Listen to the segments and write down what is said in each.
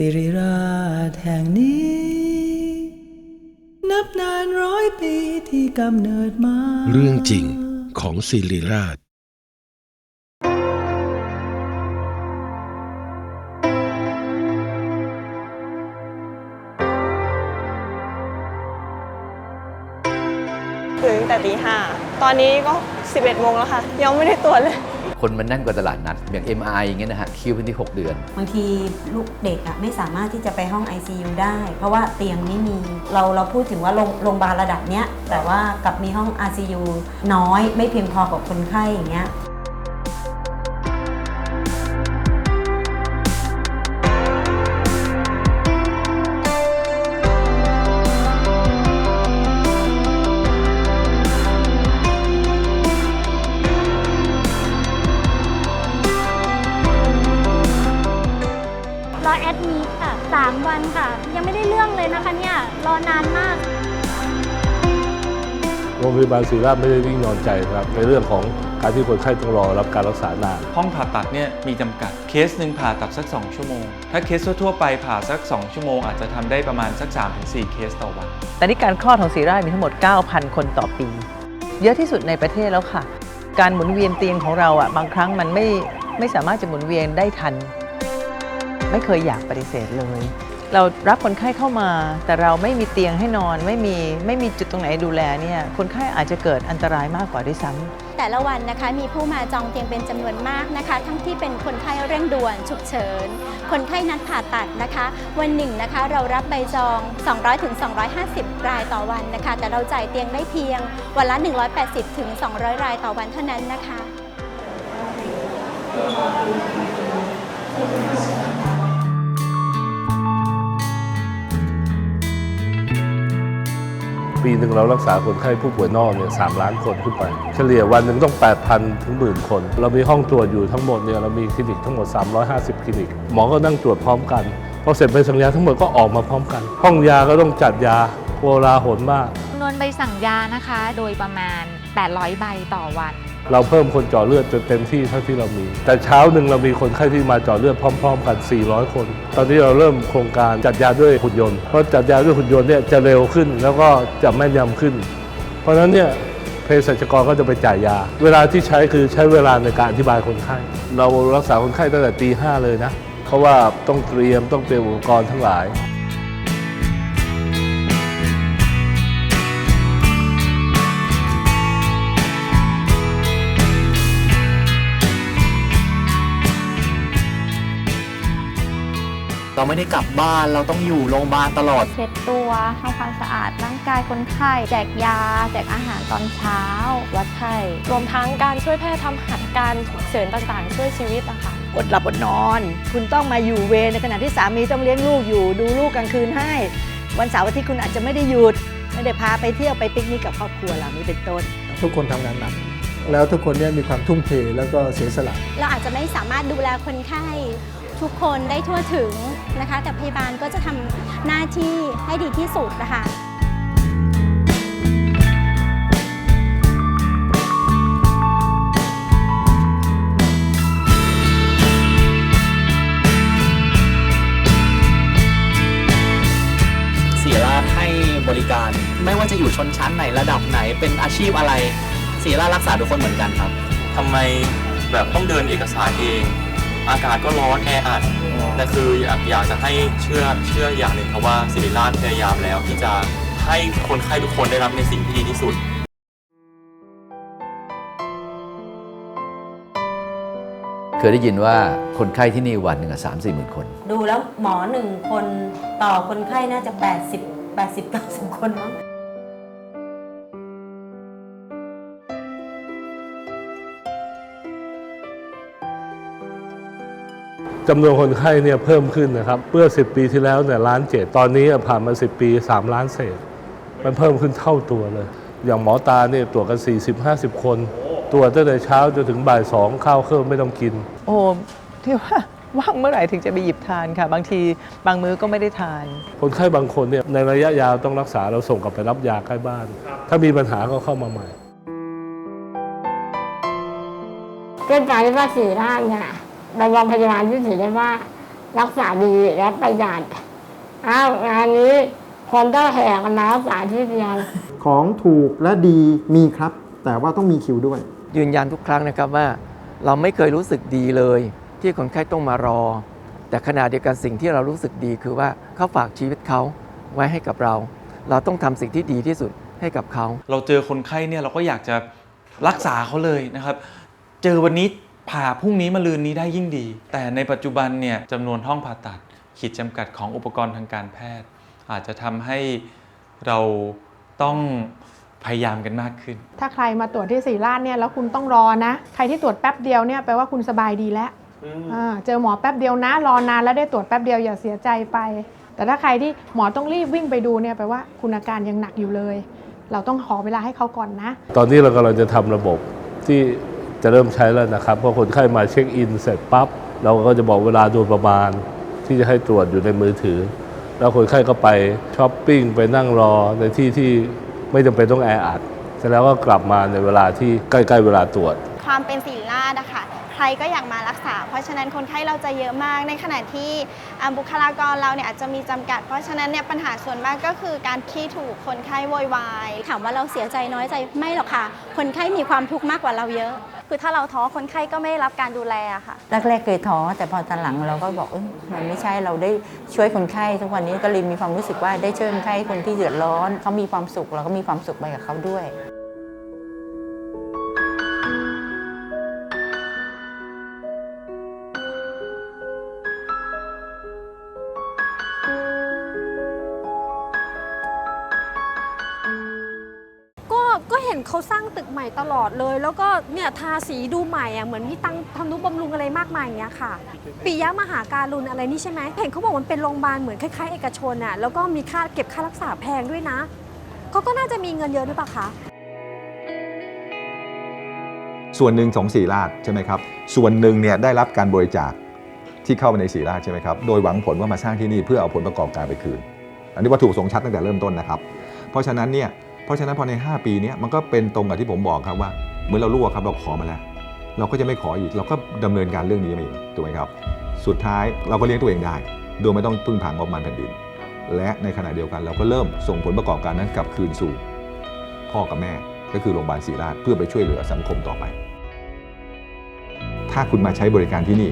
สิริราชแห่งนี้ นับนานร้อยปีที่กำเนิดมา เรื่องจริงของศิริราชตื่นตั้งแต่ตีห้า ตอนนี้ก็ 11โมงแล้วค่ะ ยังไม่ได้ตรวจเลย คนมันแน่นกว่าตลาดนัด อย่าง MRI อย่างเงี้ยนะฮะคิวเป็นที่ 6 เดือน บางทีลูกเด็กอะไม่สามารถที่จะไปห้อง ICU ได้ เพราะว่าเตียงไม่มีเราเราพูดถึงว่าโรงโรงพยาบาลระดับเนี้ยแต่ว่ากลับมีห้อง ICU น้อยไม่เพียงพอกับคนไข้อย่างเงี้ย พยาบาลศิริราชไม่ได้วิ่งนอนใจครับในเรื่องของการที่คนไข้ต้องรอรับการรักษานาน ห้องผ่าตัดเนี่ยมีจำกัดเคสหนึ่งผ่าตัดสัก 2 ชั่วโมง ถ้าเคสทั่วๆไปผ่าสัก 2 ชั่วโมง อาจจะทำได้ประมาณสัก 3-4 เคสต่อวัน แต่นี่การคลอดของศรีราชมีทั้งหมด 9,000 คนต่อปี เยอะที่สุดในประเทศแล้วค่ะ การหมุนเวียนเตียงของเราอะบางครั้งมันไม่ไม่สามารถจะหมุนเวียนได้ทัน ไม่เคยอยากปฏิเสธเลย เรารับคนไข้เข้ามา แต่เราไม่มีเตียงให้นอน ไม่มีไม่มีจุดตรงไหนดูแลเนี่ยคนไข้อาจจะเกิดอันตรายมากกว่าด้วยซ้ำแต่ละวันนะคะมีผู้มาจองเตียงเป็นจำนวนมากนะคะ ทั้งที่เป็นคนไข้เร่งด่วนฉุกเฉิน คนไข้นัดผ่าตัดนะคะ วันหนึ่งนะคะเรารับใบจอง 200ถึงรายต่อวันนะคะ แต่เราจ่ายเตียงได้เพียงวันละ 180ถึงรายต่อวันเท่านั้นนะคะ ปีหนึ่งเรารักษาคนไข้ผู้ป่วยนอกเนี่ยสามล้านคนขึ้นไป เฉลี่ยวันหนึ่งต้อง 8,000 ถึงหมื่นคน เรามีห้องตรวจอยู่ทั้งหมดเนี่ยเรามีคลินิกทั้งหมด 350 คลินิก หมอก็นั่งตรวจพร้อมกันพอเสร็จไปสั่งยาทั้งหมดก็ออกมาพร้อมกัน ห้องยาก็ต้องจัดยาโวลาหนมากจำนวนใบสั่งยานะคะ โดยประมาณ 800 ใบต่อวัน เราเพิ่มคนเจาะเลือดจนเต็มที่เท่าที่เรามี แต่เช้าหนึ่งเรามีคนไข้ที่มาเจาะเลือดพร้อม ๆ กัน 400 คน ตอนนี้เราเริ่มโครงการจัดยาด้วยหุ่นยนต์ เพราะจัดยาด้วยหุ่นยนต์เนี่ยจะเร็วขึ้นแล้วก็จะแม่นยำขึ้น เพราะฉะนั้นเนี่ยเภสัชกรก็จะไปจ่ายยา เวลาที่ใช้คือใช้เวลาในการอธิบายคนไข้ เรารักษาคนไข้ตั้งแต่ตีห้าเลยนะ เพราะว่าต้องเตรียมต้องเตรียมอุปกรณ์ทั้งหลาย เราไม่ได้กลับบ้านเราต้องอยู่โรงพยาบาลตลอด เช็ดตัวทำความสะอาดร่างกายคนไข้แจกยา แจกอาหารตอนเช้า วัดไข้รวมทั้งการช่วยแพทย์ทำหัตถการฉุกเฉินต่างๆ ช่วยชีวิตอะค่ะอดหลับอดนอน คุณต้องมาอยู่เวรในขณะที่สามีต้องเลี้ยงลูกอยู่ ดูลูกกลางคืนให้ วันเสาร์อาทิตย์คุณอาจจะไม่ได้หยุด ไม่ได้พาไปเที่ยวไปปิกนิกกับครอบครัวเหล่านี้เป็นต้น ทุกคนทำงานหนักแล้วทุกคนเนี่ยมีความทุ่มเทแล้วก็เสียสละ เราอาจจะไม่สามารถดูแลคนไข้ ทุกคนได้ทั่วถึงนะคะ แต่พยาบาลก็จะทำหน้าที่ให้ดีที่สุดนะคะเสียราชให้บริการ ไม่ว่าจะอยู่ชนชั้นไหนระดับไหนเป็นอาชีพอะไรเสียราชรักษาทุกคนเหมือนกันครับ ทำไมแบบต้องเดินเอกสารเอง อากาศก็ร้อนแออัดแต่คืออยากอยากจะให้เชื่อเชื่ออย่างหนึ่งครับว่าศิริราชพยายามแล้วที่จะให้คนไข้ทุกคนได้รับในสิ่งที่ดีที่สุดเคยได้ยินว่าคนไข้ที่นี่วันหนึ่งสามสี่หมื่นคน ดูแล้วหมอหนึ่งคนต่อคนไข้น่าจะ 80 80 90 คนมั้ง จำนวนคนไข้เนี่ยเพิ่มขึ้นนะครับเมื่อ 10 ปีที่แล้วเนี่ยล้านเจ็ดตอนนี้ผ่านมา 10 ปี 3 ล้านเศษ มันเพิ่มขึ้นเท่าตัวเลย อย่างหมอตาเนี่ยตรวจกัน 40-50 คน ตรวจตั้งแต่เช้าจนถึงบ่ายสองข้าวเครื่องไม่ต้องกิน โอ้ที่ว่าว่างเมื่อไหร่ถึงจะไปหยิบทานค่ะ บางทีบางมื้อก็ไม่ได้ทาน คนไข้บางคนเนี่ยในระยะยาวต้องรักษาเราส่งกลับไปรับยาใกล้บ้าน ถ้ามีปัญหาก็เข้ามาใหม่เกิดจากที่ว่าสีราชเนี่ ยเราโรงพยาบาลที่ถือได้ว่า รักษาดีและประหยัดอ้าวงานนี้คนก็แห่กันมารักษาที่เดียวของถูกและดีมีครับ แต่ว่าต้องมีคิวด้วย ยืนยันทุกครั้งนะครับว่า เราไม่เคยรู้สึกดีเลย ที่คนไข้ต้องมารอ แต่ขณะเดียวกันสิ่งที่เรารู้สึกดีคือว่าเขาฝากชีวิตเขาไว้ให้กับเรา เราต้องทำสิ่งที่ดีที่สุดให้กับเขา เราเจอคนไข้เนี่ยเราก็อยากจะรักษาเขาเลยนะครับ เจอวันนี้ ผ่าพรุ่งนี้มาลืนนี้ได้ยิ่งดี แต่ในปัจจุบันเนี่ยจำนวนห้องผ่าตัด ขีดจำกัดของอุปกรณ์ทางการแพทย์ อาจจะทำให้เราต้องพยายามกันมากขึ้น ถ้าใครมาตรวจที่ศรีราชเนี่ยแล้วคุณต้องรอนะ ใครที่ตรวจแป๊บเดียวเนี่ยแปลว่าคุณสบายดีแล้วอ่าเจอหมอแป๊บเดียวนะ รอนานแล้วได้ตรวจแป๊บเดียวอย่าเสียใจไป แต่ถ้าใครที่หมอต้องรีบวิ่งไปดูเนี่ยแปลว่าคุณอาการยังหนักอยู่เลย เราต้องขอเวลาให้เขาก่อนนะ ตอนนี้เรากำลังจะทำระบบที่ จะเริ่มใช้แล้วนะครับเพราะคนไข้มาเช็คอินเสร็จปั๊บเราก็จะบอกเวลาโดยประมาณที่จะให้ตรวจอยู่ในมือถือ แล้วคนไข้ก็ไปช้อปปิ้งไปนั่งรอในที่ที่ไม่จำเป็นต้องแออัดเสร็จแล้วก็กลับมาในเวลาที่ใกล้ๆเวลาตรวจ ความเป็นศิริราชอะค่ะใครก็อยากมารักษา เพราะฉะนั้นคนไข้เราจะเยอะมาก ในขณะที่อ่าบุคลากรเราเนี่ยอาจจะมีจำกัด เพราะฉะนั้นเนี่ยปัญหาส่วนมากก็คือการที่ถูกคนไข้โวยวายถามว่าเราเสียใจน้อยใจไม่หรอกค่ะ คนไข้มีความทุกข์มากกว่าเราเยอะ คือถ้าเราท้อคนไข้ก็ไม่ได้รับการดูแลอะค่ะ แรกๆเคยท้อแต่พอตอนหลังเราก็บอกเออมันไม่ใช่เราได้ช่วยคนไข้ทุกวันนี้ก็เลยมีความรู้สึกว่าได้ช่วยคนไข้คนที่เดือดร้อนเขามีความสุขเราก็มีความสุขไปกับเขาด้วย เขาสร้างตึกใหม่ตลอดเลย แล้วก็เนี่ยทาสีดูใหม่อะเหมือนมีตังทำนุบำรุงอะไรมากมายอย่างเงี้ยค่ะปิยะมหาการุณอะไรนี่ใช่ไหมเห็นเขาบอกมันเป็นโรงพยาบาลเหมือนคล้ายๆ เอกชนอะแล้วก็มีค่าเก็บค่ารักษาแพงด้วยนะเขาก็น่าจะมีเงินเยอะหรือเปล่าคะส่วนหนึ่งของศรีราชใช่ไหมครับ ส่วนหนึ่งเนี่ยได้รับการบริจาคที่เข้ามาในศรีราชใช่ไหมครับ โดยหวังผลว่ามาสร้างที่นี่เพื่อเอาผลประกอบการไปคืน อันนี้วัตถุประสงค์ชัดตั้งแต่เริ่มต้นนะครับ เพราะฉะนั้นเนี่ย เพราะฉะนั้นพอใน 5 ปีนี้มันก็เป็นตรงกับที่ผมบอกครับว่าเหมือนเรารู้ครับเราขอมาแล้ว เราก็จะไม่ขออีกเราก็ดำเนินการเรื่องนี้มาเองถูกไหมครับ สุดท้ายเราก็เลี้ยงตัวเองได้ โดยไม่ต้องพึ่งพางบประมาณแผ่นดิน และในขณะเดียวกันเราก็เริ่มส่งผลประกอบการนั้นกลับคืนสู่ พ่อกับแม่ก็คือโรงพยาบาลศรีราชเพื่อไปช่วยเหลือสังคมต่อไป ถ้าคุณมาใช้บริการที่นี่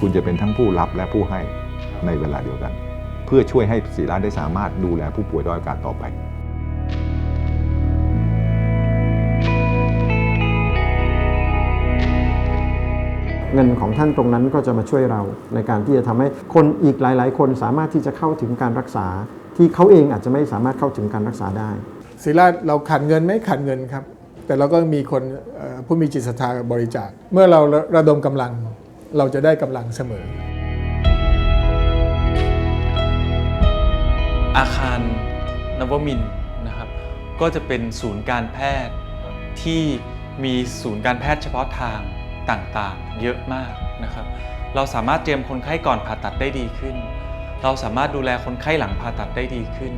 คุณจะเป็นทั้งผู้รับและผู้ให้ในเวลาเดียวกัน เพื่อช่วยให้ศรีราชได้สามารถดูแลผู้ป่วยด้อยโอกาสต่อไป เงินของท่านตรงนั้นก็จะมาช่วยเราในการที่จะทำให้คนอีกหลาย ๆ คนสามารถที่จะเข้าถึงการรักษา ที่เขาเองอาจจะไม่สามารถเข้าถึงการรักษาได้ศิริราชเราขาดเงินไหม่ขาดเงินครับ แต่เราก็มีคนเอ่อผู้มีจิตศรัทธาบริจาค เมื่อเราระดมกำลังเราจะได้กำลังเสมอ อาคารนวมินทร์นะครับ ก็จะเป็นศูนย์การแพทย์ที่มีศูนย์การแพทย์เฉพาะทาง ต่างๆ เยอะมากนะครับ เราสามารถเตรียมคนไข้ก่อนผ่าตัดได้ดีขึ้น เราสามารถดูแลคนไข้หลังผ่าตัดได้ดีขึ้น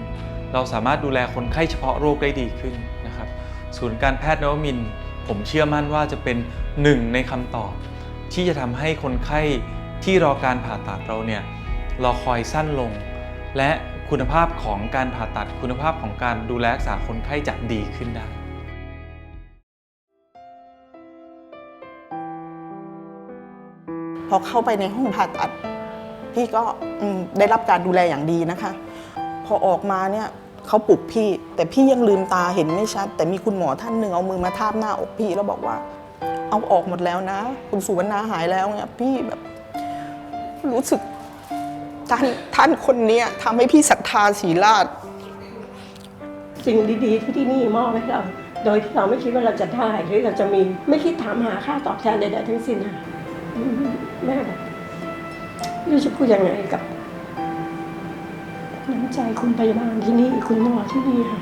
เราสามารถดูแลคนไข้เฉพาะโรคได้ดีขึ้นนะครับ ศูนย์การแพทย์นวมิน ผมเชื่อมั่นว่าจะเป็นหนึ่งในคำตอบ ที่จะทำให้คนไข้ที่รอการผ่าตัดเราเนี่ยรอคอยสั้นลง และคุณภาพของการผ่าตัดคุณภาพของการดูแลรักษาคนไข้จะดีขึ้นได้ พอเข้าไปในห้องผ่าตัด พี่ก็ได้รับการดูแลอย่างดีนะคะ พอออกมาเนี่ยเขาปลุกพี่ แต่พี่ยังลืมตาเห็นไม่ชัด แต่มีคุณหมอท่านหนึ่งเอามือมาทาบหน้าอกพี่แล้วบอกว่า เอาออกหมดแล้วนะ คุณสุวรรณาหายแล้วเนี่ยพี่แบบรู้สึกท่านท่านคนเนี้ยทำให้พี่ศรัทธาศรีราชสิ่งดีๆที่ที่นี่มอบให้เรา โดยที่เราไม่คิดว่าเราจะได้หรือเราจะมีไม่คิดถามหาค่าตอบแทนใดๆทั้งสิ้นค่ะ มแม่แบบไม่รู้จะพูดยังไงกับน้ำใจคุณพยาบาลที่นี่คุณหมอที่นี่ค่ะ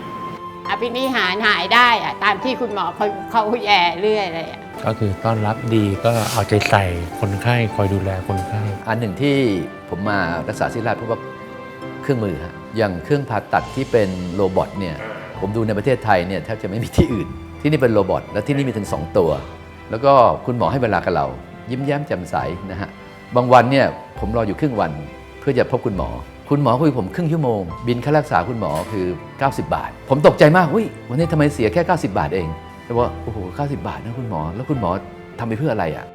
อภินิหารหายได้อะตามที่คุณหมอเขาเขาแย่เรื่อยเลยอะก็คือต้อนรับดีก็เอาใจใส่คนไข้คอยดูแลคนไข้ อันหนึ่งที่ผมมารักษาศิริราชเพราะว่าเครื่องมือฮะอย่างเครื่องผ่าตัดที่เป็นโรบอทเนี่ยผมดูในประเทศไทยเนี่ยแทบจะไม่มีที่อื่น ที่นี่เป็นโรบอทและที่นี่มีถึง 2 ตัว แล้วก็คุณหมอให้เวลากับเรา ยิ้มแย้มแจ่มใสนะฮะบางวันเนี่ยผมรออยู่ครึ่งวันเพื่อจะพบคุณหมอ คุณหมอคุยกับผมครึ่งชั่วโมง บินค่ารักษาคุณหมอคือ 90 บาท ผมตกใจมากอุ้ยวันนี้ทำไมเสียแค่ 90 บาทเองแต่ว่าโอ้โห90 บาทนะคุณหมอ แล้วคุณหมอทำไปเพื่ออะไรอะ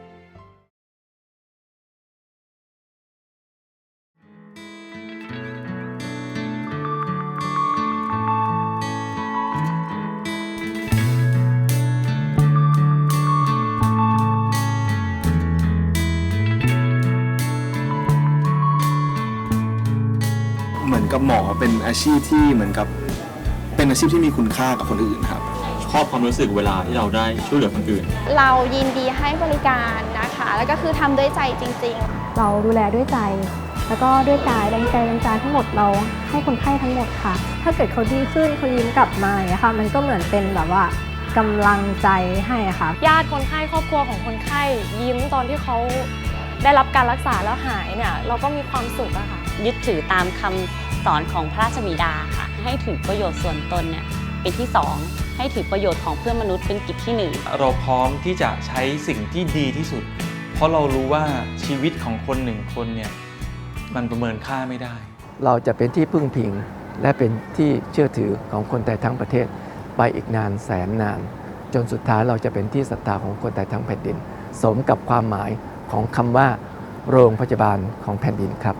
หมือนกับหมอเป็นอาชีพที่เหมือนกับเป็นอาชีพที่มีคุณค่ากับคนอื่นครับ ชอบความรู้สึกเวลาที่เราได้ช่วยเหลือคนอื่น เรายินดีให้บริการนะคะ แล้วก็คือทำด้วยใจจริง ๆ เราดูแลด้วยใจ แล้วก็ด้วยกายแรงใจแรงใจทั้งหมดเราให้คนไข้ทั้งหมดค่ะ ถ้าเกิดเขาดีขึ้นเขายิ้มกลับมาอย่างเงี้ยค่ะ มันก็เหมือนเป็นแบบว่ากำลังใจให้อะค่ะ ญาติคนไข้ครอบครัวของคนไข้ยิ้มตอนที่เขา ได้รับการรักษาแล้วหายเนี่ยเราก็มีความสุขอะค่ะ ยึดถือตามคำสอนของพระราชบิดาค่ะ ให้ถือประโยชน์ส่วนตนเนี่ยเป็นที่สองให้ถือประโยชน์ของเพื่อนมนุษย์เป็นกิจที่หนึ่ง เราพร้อมที่จะใช้สิ่งที่ดีที่สุด เพราะเรารู้ว่าชีวิตของคนหนึ่งคนเนี่ยมันประเมินค่าไม่ได้ เราจะเป็นที่พึ่งพิง และเป็นที่เชื่อถือของคนไทยทั้งประเทศ ไปอีกนานแสนนาน จนสุดท้ายเราจะเป็นที่ศรัทธาของคนไทยทั้งแผ่นดิน สมกับความหมาย ของคำว่า โรงพยาบาลของแผ่นดินครับ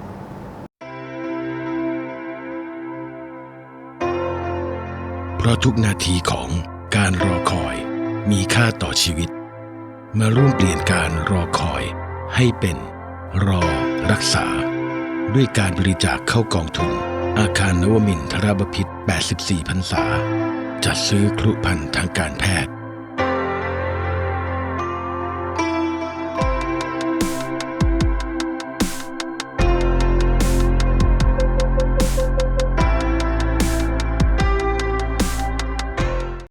เพราะทุกนาทีของการรอคอยมีค่าต่อชีวิต มาร่วมเปลี่ยนการรอคอยให้เป็นรอรักษา ด้วยการบริจาคเข้ากองทุน อาคารนวมินทรบพิษ 84พรรษาจัดซื้อครุภัณฑ์ทางการแพทย์